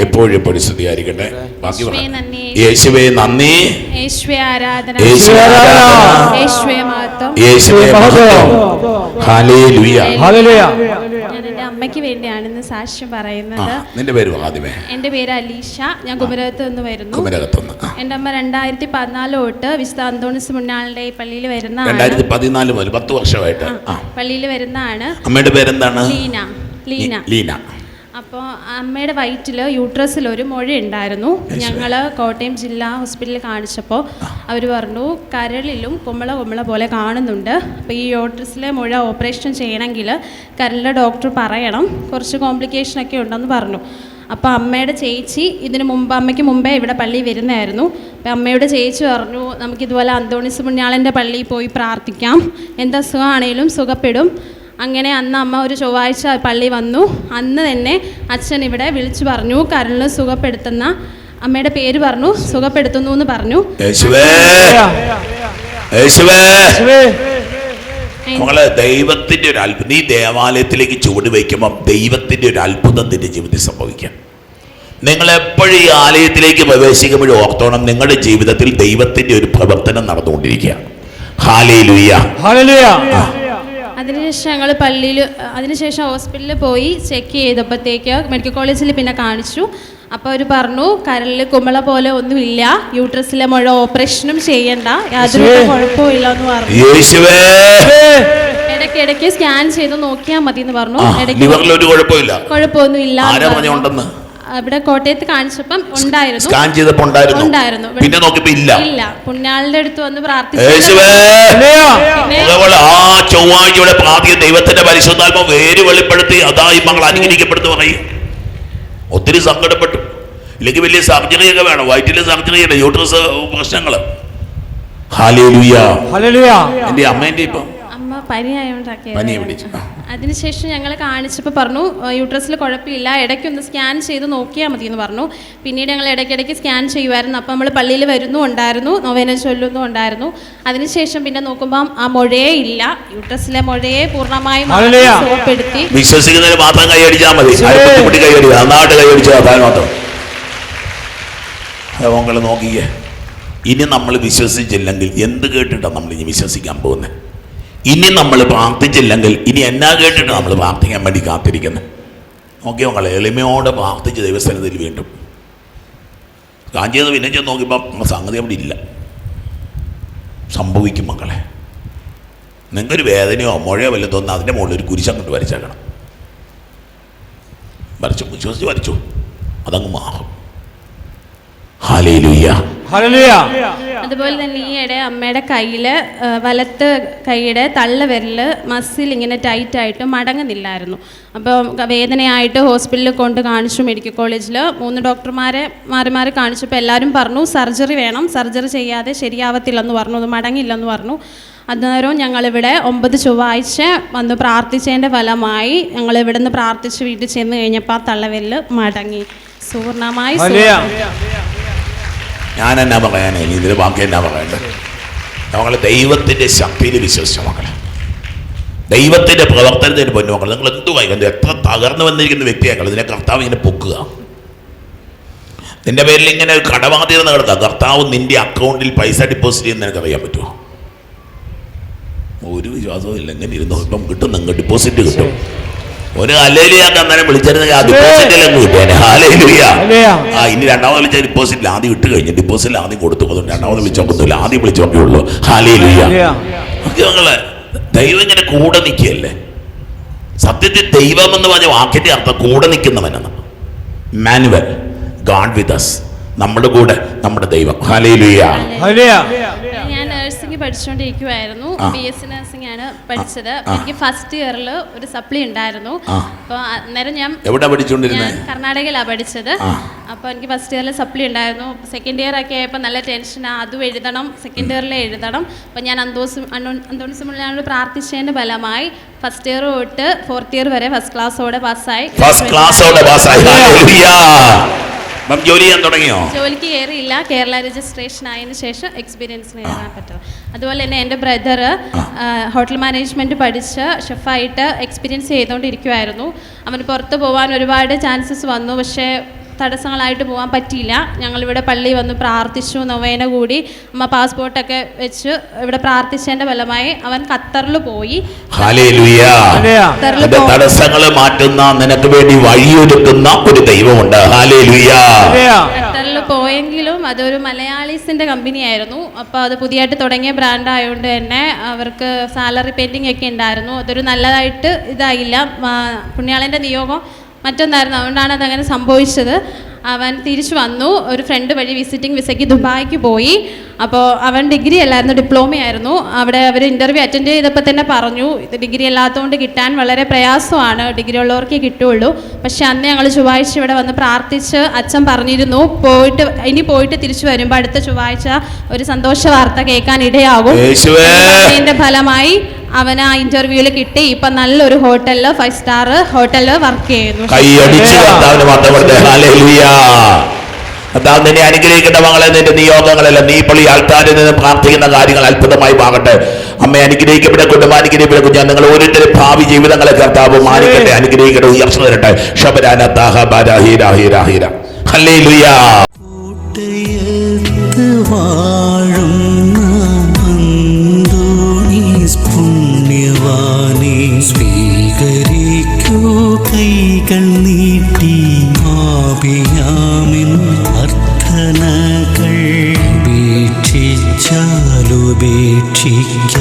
എപ്പോഴും പരിസ്ഥിതി ആയിരിക്കട്ടെ ബാക്കി യേശുവേ നന്ദി. യേശുവേ ആരാധന. യേശുവേ ആരാധന. യേശുവേ മഹത്വം. യേശുവേ മഹത്വം. ഹല്ലേലൂയ. ഹല്ലേലൂയ. എന്റെ അമ്മയ്ക്ക് വേണ്ടിയാണെന്ന് സാക്ഷ്യം പറയുന്നത്. നിന്റെ പേര് ആദ്യമേ. എന്റെ പേര് അലീഷ. ഞാൻ കുമരകത്ത് നിന്ന് വരുന്നു. കുമരകത്തുനിന്ന്. ആ. എന്റെ അമ്മ രണ്ടായിരത്തി പതിനാല് തൊട്ട് വിശുദ്ധ അന്തോണിസ് മുന്നാളുടെ പള്ളിയിൽ വരുന്ന രണ്ടായിരത്തി പതിനാല് മുതൽ പത്ത് വർഷമായിട്ട്. പള്ളിയിൽ വരുന്നതാണ്. അമ്മയുടെ പേരെന്താണ്? ലീന. ലീന. ലീന. അപ്പോൾ അമ്മയുടെ വയറ്റിൽ യൂട്രസിൽ ഒരു മുഴ ഉണ്ടായിരുന്നു ഞങ്ങൾ കോട്ടയം ജില്ലാ ഹോസ്പിറ്റലിൽ കാണിച്ചപ്പോൾ അവർ പറഞ്ഞു കരളിലും കുമ്പള കുമ്പള പോലെ കാണുന്നുണ്ട്. അപ്പോൾ ഈ യൂട്രസിലെ മുഴ ഓപ്പറേഷൻ ചെയ്യണമെങ്കിൽ കരളിലെ ഡോക്ടർ പറയണം. കുറച്ച് കോംപ്ലിക്കേഷനൊക്കെ ഉണ്ടെന്ന് പറഞ്ഞു. അപ്പോൾ അമ്മയുടെ ചേച്ചി ഇതിന് മുമ്പ് അമ്മയ്ക്ക് മുമ്പേ ഇവിടെ പള്ളി വരുന്നതായിരുന്നു. അപ്പോൾ അമ്മയുടെ ചേച്ചി പറഞ്ഞു നമുക്കിതുപോലെ അന്തോണിസ് പുണ്യാളന്റെ പള്ളിയിൽ പോയി പ്രാർത്ഥിക്കാം. എന്ത് അസുഖമാണേലും സുഖപ്പെടും. അങ്ങനെ അന്ന് അമ്മ ഒരു ചൊവ്വാഴ്ച പള്ളി വന്നു. അന്ന് തന്നെ അച്ഛൻ ഇവിടെ വിളിച്ചു പറഞ്ഞു കരളിന് സുഖപ്പെടുത്തുന്ന അമ്മയുടെ പേര് പറഞ്ഞു സുഖപ്പെടുത്തുന്നു എന്ന് പറഞ്ഞു. നമ്മളെ ദൈവത്തിന്റെ ഒരു അത്ഭുതം. നീ ദേവാലയത്തിലേക്ക് ചുവട് വയ്ക്കുമ്പോൾ ദൈവത്തിന്റെ ഒരു അത്ഭുതം നിന്റെ ജീവിതത്തിൽ സംഭവിക്കാം. നിങ്ങൾ എപ്പോഴും ഈ ആലയത്തിലേക്ക് പ്രവേശിക്കുമ്പോഴും ഓർത്തോണം നിങ്ങളുടെ ജീവിതത്തിൽ ദൈവത്തിന്റെ ഒരു പ്രവർത്തനം നടന്നുകൊണ്ടിരിക്കുക ഹാലേ ലുയ്യ അതിനുശേഷം ഞങ്ങൾ പള്ളിയിൽ അതിനുശേഷം ഹോസ്പിറ്റലിൽ പോയി ചെക്ക് ചെയ്തപ്പോഴത്തേക്ക് മെഡിക്കൽ കോളേജിൽ പിന്നെ കാണിച്ചു. അപ്പോൾ അവർ പറഞ്ഞു കരളിൽ കുമ്പള പോലെ ഒന്നുമില്ല യൂട്രസിലെ മുഴ ഓപ്പറേഷനും ചെയ്യണ്ട യാതൊരു. കുഴപ്പമില്ല എന്ന് പറഞ്ഞു. ഇടയ്ക്ക് ഇടയ്ക്ക് സ്കാൻ ചെയ്ത് നോക്കിയാൽ മതി എന്ന് പറഞ്ഞു ഇടയ്ക്ക് കുഴപ്പമൊന്നും ഇല്ല. ഇവിടെ കോട്ടയത്ത് കാണിച്ചപ്പം ഉണ്ടായിരുന്നു. സ്കാൻ ചെയ്തപ്പോൾ ഉണ്ടായിരുന്നു. ഉണ്ടായിരുന്നു. പിന്നെ നോക്കിയപ്പോ ഇല്ല. ഇല്ല. പുണ്യാളുടെ അടുത്ത് വന്ന് പ്രാർത്ഥിച്ചു. ചൊവ്വാഴ്ചയുടെ പാതി ദൈവത്തിന്റെ പരിശുദ്ധാത്മ വേര് വെളിപ്പെടുത്തി അതായി മകൾ അനുഗ്രഹിക്കപ്പെടുത്തു പറയും. ഒത്തിരി സങ്കടപ്പെട്ടു. ഇല്ലെങ്കിൽ വലിയ സർജറിയൊക്കെ വേണം. വയറ്റിലെ സർജറിയുടെ യൂട്രസ് പ്രശ്നങ്ങൾ. എന്റെ അമ്മേന്റെ ഇപ്പം പനി പിടിച്ചു. അതിനുശേഷം ഞങ്ങൾ കാണിച്ചപ്പോൾ പറഞ്ഞു യൂട്രസിൽ കുഴപ്പമില്ല ഇടയ്ക്കൊന്ന് സ്കാൻ ചെയ്ത് നോക്കിയാൽ മതി എന്ന് പറഞ്ഞു. പിന്നീട് ഞങ്ങൾ ഇടയ്ക്കിടയ്ക്ക് സ്കാൻ ചെയ്യുമായിരുന്നു അപ്പോൾ നമ്മൾ പള്ളിയിൽ വരുന്നു ഉണ്ടായിരുന്നു നൊവേന ചൊല്ലുന്നു ഉണ്ടായിരുന്നു. അതിനുശേഷം പിന്നെ നോക്കുമ്പോൾ ആ മുഴയേ ഇല്ല. യൂട്രസിലെ മുഴയെ പൂർണമായും ഹല്ലേലൂയ. സുഖപ്പെടുത്തി വിശ്വസിക്കുന്നതിന് മാത്രം കൈയടിച്ചാൽ മതി. നന്നായിട്ട് കൈയടിച്ചാൽ നോക്കിക്കേ ഇനി നമ്മൾ വിശ്വസിച്ചില്ലെങ്കിൽ എന്ത് കേട്ടിട്ടാണ് നമ്മൾ ഇനി വിശ്വസിക്കാൻ പോകുന്നത് ഇനി നമ്മൾ പ്രാർത്ഥിച്ചില്ലെങ്കിൽ ഇനി എന്നാ കേട്ടിട്ട് നമ്മൾ പ്രാർത്ഥിക്കാൻ വേണ്ടി കാത്തിരിക്കുന്നു? നോക്കിയോ മക്കളെ എളിമയോടെ പ്രാർത്ഥിച്ച് ദൈവസ്ഥാനത്തിൽ വീണ്ടും. കാഞ്ചിയത് ചെയ്ത് പിന്നെ ചെന്ന് നോക്കിയപ്പോൾ സംഗതി അവിടെ ഇല്ല. സംഭവിക്കും മക്കളെ. നിങ്ങൾക്കൊരു വേദനയോ മുഴയോ വല്ലതും തോന്നുന്ന അതിന്റെ മുകളിൽ ഒരു കുരിശങ്ങോട്ട് വരച്ചേക്കണം. വരച്ചു വിശ്വസിച്ച് വരച്ചു. അതങ്ങ് മാറും. Hallelujah hallelujah. അതുപോലെ തന്നെ ഈ ഈയിടെ അമ്മയുടെ കയ്യിൽ വലത്ത് കൈയുടെ തള്ള വിരൽ മസിൽ ഇങ്ങനെ ടൈറ്റ് ആയിട്ട് മടങ്ങുന്നില്ലായിരുന്നു. അപ്പോൾ വേദനയായിട്ട് ഹോസ്പിറ്റലിൽ കൊണ്ട് കാണിച്ചു മെഡിക്കൽ കോളേജിൽ മൂന്ന് ഡോക്ടർമാരെ മാറി മാറി കാണിച്ചപ്പോൾ എല്ലാവരും പറഞ്ഞു സർജറി വേണം സർജറി ചെയ്യാതെ ശരിയാവത്തില്ലെന്ന് പറഞ്ഞു അത് മടങ്ങില്ലെന്ന് പറഞ്ഞു. അന്നേരവും ഞങ്ങളിവിടെ ഒമ്പത് ചൊവ്വാഴ്ച വന്ന് പ്രാർത്ഥിച്ചതിന്റെ ഫലമായി ഞങ്ങൾ ഇവിടെ നിന്ന് പ്രാർത്ഥിച്ച് വീട്ടിൽ ചെന്ന് കഴിഞ്ഞപ്പോൾ ആ തള്ളവിരൽ മടങ്ങി. സൂർണമായി ഞാൻ എന്നാ പറയാനേ ഇനി ഇതിൽ ബാക്കി എന്നാ പറയണ്ടത് നമ്മൾ ദൈവത്തിന്റെ ശക്തിയിൽ വിശ്വസിച്ച മക്കളെ. ദൈവത്തിന്റെ പ്രവർത്തനത്തിന് പൊന്നു മക്കൾ നിങ്ങൾ എന്തു വായിക്കുന്നത് എത്ര തകർന്നു വന്നിരിക്കുന്ന വ്യക്തിയാക്കൾ ഇതിനെ കർത്താവ് ഇങ്ങനെ പൊക്കുക. നിന്റെ പേരിൽ ഇങ്ങനെ കടബാധ്യത കിടക്കുക കർത്താവ് നിന്റെ അക്കൗണ്ടിൽ പൈസ ഡിപ്പോസിറ്റ് ചെയ്യുന്ന നിനക്ക് അറിയാൻ പറ്റുമോ? ഒരു വിശ്വാസവും ഇല്ല. എങ്ങനെ ഇരുന്നോ ഇപ്പം കിട്ടും നിങ്ങൾക്ക് ഡിപ്പോസിറ്റ് കിട്ടും. ഒരു അല്ലേലിയാക്ക് അന്നേരം വിളിച്ചിരുന്നെങ്കിൽ ആ ഡെപ്പോസിറ്റിലങ്ങ് കിട്ടിയാനെ ഹാലേലുയ ആ ഇനി രണ്ടാമത് വിളിച്ച ഡിപ്പോസിറ്റിൽ ആദ്യം ഇട്ട് കഴിഞ്ഞു ഡിപ്പോസിറ്റിൽ ആദ്യം കൊടുത്തു. അതുകൊണ്ട് രണ്ടാമത് വിളിച്ചോക്കൊന്നുമില്ല ആദ്യം വിളിച്ചോക്കേ ഉള്ളൂ. ഹാലേലിയ ഞങ്ങൾ ദൈവം ഇങ്ങനെ കൂടെ നിൽക്കുകയല്ലേ? സത്യത്തിൽ ദൈവം എന്ന് പറഞ്ഞ വാക്കിന്റെ അർത്ഥം കൂടെ നിൽക്കുന്നവനാണ്. മാനുവൽ ഗാഡ് വിത്ത് അസ് നമ്മുടെ കൂടെ നമ്മുടെ ദൈവം. ഹാലേലിയ നഴ്സിംഗ് പഠിച്ചുകൊണ്ടിരിക്കുവായിരുന്നു. ബി എസ് സി നഴ്സിംഗ് ആണ് പഠിച്ചത്. എനിക്ക് ഫസ്റ്റ് ഇയറിൽ ഒരു സപ്ലി ഉണ്ടായിരുന്നു. അപ്പോൾ അന്നേരം ഞാൻ എവിടെ ഞാൻ പഠിച്ചുകൊണ്ടിരുന്നത് കർണാടകയിലാണ് പഠിച്ചത് അപ്പോൾ എനിക്ക് ഫസ്റ്റ് ഇയറിൽ സപ്ലി ഉണ്ടായിരുന്നു. സെക്കൻഡ് ഇയർ ഒക്കെ ആയപ്പോൾ നല്ല ടെൻഷനാണ് അതും എഴുതണം. സെക്കൻഡ് ഇയറിൽ എഴുതണം. അപ്പോൾ ഞാൻ അന്തോസ് ഞാനൊരു പ്രാർത്ഥിച്ചതിന്റെ ഫലമായി ഫസ്റ്റ് ഇയർ തൊട്ട് ഫോർത്ത് ഇയർ വരെ ഫസ്റ്റ് ക്ലാസ്സോടെ പാസ്സായി ഫസ്റ്റ് ക്ലാസ്സോടെ പാസ്സായി അപ്പം ജോലി ചെയ്യാൻ തുടങ്ങിയോ? ജോലിക്ക് കയറിയില്ല. കേരള രജിസ്ട്രേഷൻ ആയതിനു ശേഷം എക്സ്പീരിയൻസ് കയറാൻ പറ്റും. അതുപോലെ തന്നെ എന്റെ ബ്രദർ ഹോട്ടൽ മാനേജ്മെന്റ് പഠിച്ച് ഷെഫായിട്ട് എക്സ്പീരിയൻസ് ചെയ്തുകൊണ്ടിരിക്കുമായിരുന്നു അവന് പുറത്ത് പോകാൻ ഒരുപാട് ചാൻസസ് വന്നു. പക്ഷേ തടസ്സങ്ങളായിട്ട് പോകാൻ പറ്റിയില്ല. ഞങ്ങളിവിടെ പള്ളി വന്ന് പ്രാർത്ഥിച്ചു നൊവേന കൂടി അമ്മ പാസ്പോർട്ടൊക്കെ വെച്ച് ഇവിടെ പ്രാർത്ഥിച്ചതിന്റെ ഫലമായി അവൻ ഖത്തറിൽ പോയി. തടസ്സങ്ങൾ മാറ്റുന്ന നിനക്ക് വേണ്ടി വഴിയൊരുക്കുന്ന ഒരു ദൈവമുണ്ട്. ഖത്തറിൽ പോയെങ്കിലും അതൊരു മലയാളീസിന്റെ കമ്പനി ആയിരുന്നു അപ്പോൾ അത് പുതിയതായിട്ട് തുടങ്ങിയ ബ്രാൻഡ് ആയതുകൊണ്ട് തന്നെ അവർക്ക് സാലറി പെൻഡിങ് ഒക്കെ ഉണ്ടായിരുന്നു. അതൊരു നല്ലതായിട്ട് ഇതായില്ല. പുണ്യാളന്റെ പുണ്യാളന്റെ നിയോഗം മറ്റൊന്നായിരുന്നു. അതുകൊണ്ടാണ് അതങ്ങനെ സംഭവിച്ചത്. അവൻ തിരിച്ചു വന്നു. ഒരു ഫ്രണ്ട് വഴി വിസിറ്റിംഗ് വിസയ്ക്ക് ദുബായിക്ക് പോയി. അപ്പോൾ അവൻ ഡിഗ്രി അല്ലായിരുന്നു ഡിപ്ലോമ ആയിരുന്നു. അവിടെ അവർ ഇന്റർവ്യൂ അറ്റൻഡ് ചെയ്തപ്പോൾ തന്നെ പറഞ്ഞു ഇത് ഡിഗ്രി അല്ലാത്തതുകൊണ്ട് കിട്ടാൻ വളരെ പ്രയാസമാണ്. ഡിഗ്രി ഉള്ളവർക്കേ കിട്ടുള്ളൂ പക്ഷേ അന്ന് ഞങ്ങൾ ചൊവ്വാഴ്ച ഇവിടെ വന്ന് പ്രാർത്ഥിച്ച് അച്ഛൻ പറഞ്ഞിരുന്നു പോയിട്ട് ഇനി പോയിട്ട് തിരിച്ചു വരുമ്പോൾ അടുത്ത ചൊവ്വാഴ്ച ഒരു സന്തോഷ വാർത്ത കേൾക്കാൻ ഇടയാകും. അതിന്റെ ഫലമായി അവന് ആ ഇന്റർവ്യൂൽ കിട്ടി. ഇപ്പൊ നല്ലൊരു ഹോട്ടലിൽ ഫൈവ് സ്റ്റാർ ഹോട്ടലിൽ വർക്ക് ചെയ്യുന്നു. കൈയടിച്ച് കർത്താവിന് മാത്രം കൊടുത്തേ. ഹാലേലുയ കർത്താവ് നിന്നെ അനുഗ്രഹിക്കേണ്ട മകളെ. നിന്റെ നിയോഗങ്ങളെല്ലാം നീ ഇപ്പോൾ ഈ ആൾക്കാരിൽ നിന്ന് പ്രാർത്ഥിക്കുന്ന കാര്യങ്ങൾ അത്ഭുതമായി മാറട്ടെ. അമ്മ അനുഗ്രഹിക്കപ്പെട്ട കുടുംബം അനുഗ്രഹിക്കപ്പെട്ട കുഞ്ഞാൻ നിങ്ങൾ ഓരോരുത്തരും ഭാവി ജീവിതങ്ങളെ കർത്താവ് മാനിക്കട്ടെ. അനുഗ്രഹിക്കട്ടെ. ഉയർച്ച തരട്ടെ ശബരാന താഹ ബാര ഹീര ഹീര ഹീര ഹല്ലേലൂയ കോട്ടയത്ത് വാഴും സ്വീകരിക്കൂ കൈകൾ നീട്ടി മാപിയാമിൻ അർത്ഥനകൾ ഉപേക്ഷിച്ചാലുപേക്ഷിക്ക